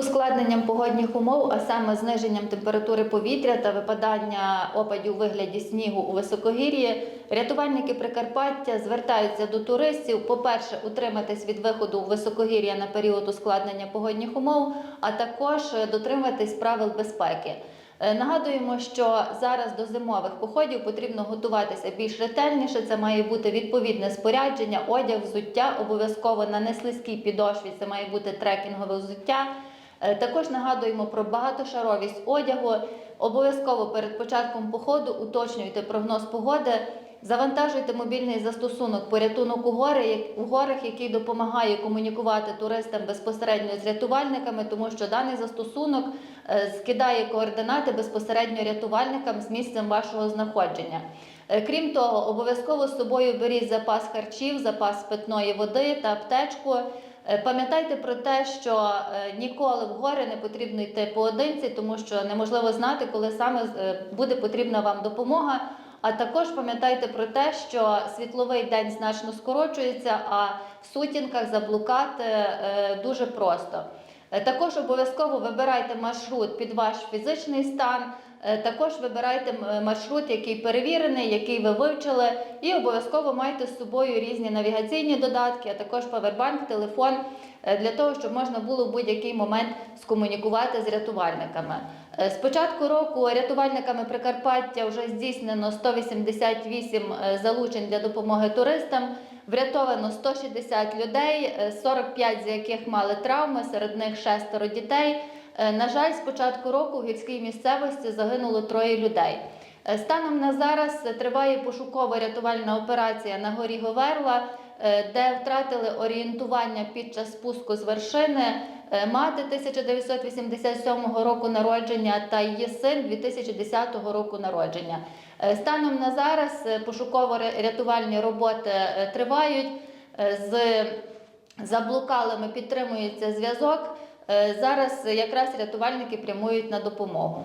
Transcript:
ускладненням погодних умов, а саме зниженням температури повітря та випадання опадів у вигляді снігу у високогір'ї, рятувальники Прикарпаття звертаються до туристів, по-перше, утриматись від виходу у високогір'я на період ускладнення погодних умов, а також дотримуватись правил безпеки. Е, Нагадуємо, що зараз до зимових походів потрібно готуватися більш ретельніше. Це має бути відповідне спорядження, одяг, взуття, обов'язково на неслизькій підошві. Це має бути трекінгове взуття. Е, Також нагадуємо про багатошаровість одягу. Обов'язково перед початком походу уточнюйте прогноз погоди. Завантажуйте мобільний застосунок порятунок у гори, у горах, який допомагає комунікувати туристам безпосередньо з рятувальниками, тому що даний застосунок е, скидає координати безпосередньо рятувальникам з місцем вашого знаходження. Е, Крім того, обов'язково з собою беріть запас харчів, запас питної води та аптечку. Е, Пам'ятайте про те, що е, ніколи в гори не потрібно йти поодинці, тому що неможливо знати, коли саме е, буде потрібна вам допомога. А також пам'ятайте про те, що світловий день значно скорочується, а в сутінках заблукати дуже просто. Е, Також обов'язково вибирайте маршрут під ваш фізичний стан. Е, Також вибирайте маршрут, який перевірений, який ви вивчили, і обов'язково майте з собою різні навігаційні додатки, а також павербанк, телефон е, для того, щоб можна було в будь-який момент скомунікувати з рятувальниками. Е, З початку року рятувальниками Прикарпаття вже здійснено 188 е, залучень для допомоги туристам. Врятовано 160 людей, е, 45 з яких мали травми, серед них шестеро дітей. Е, На жаль, з початку року в гірській місцевості загинуло троє людей. Е, Станом на зараз е, триває пошукова рятувальна операція на горі Говерла, е, де втратили орієнтування під час спуску з вершини е, мати 1987 року народження та її син 2010 року народження. Е, Станом на зараз е, пошуково-рятувальні роботи е, тривають. Е, З заблукалими підтримується зв'язок. Е, Зараз якраз рятувальники прямують на допомогу.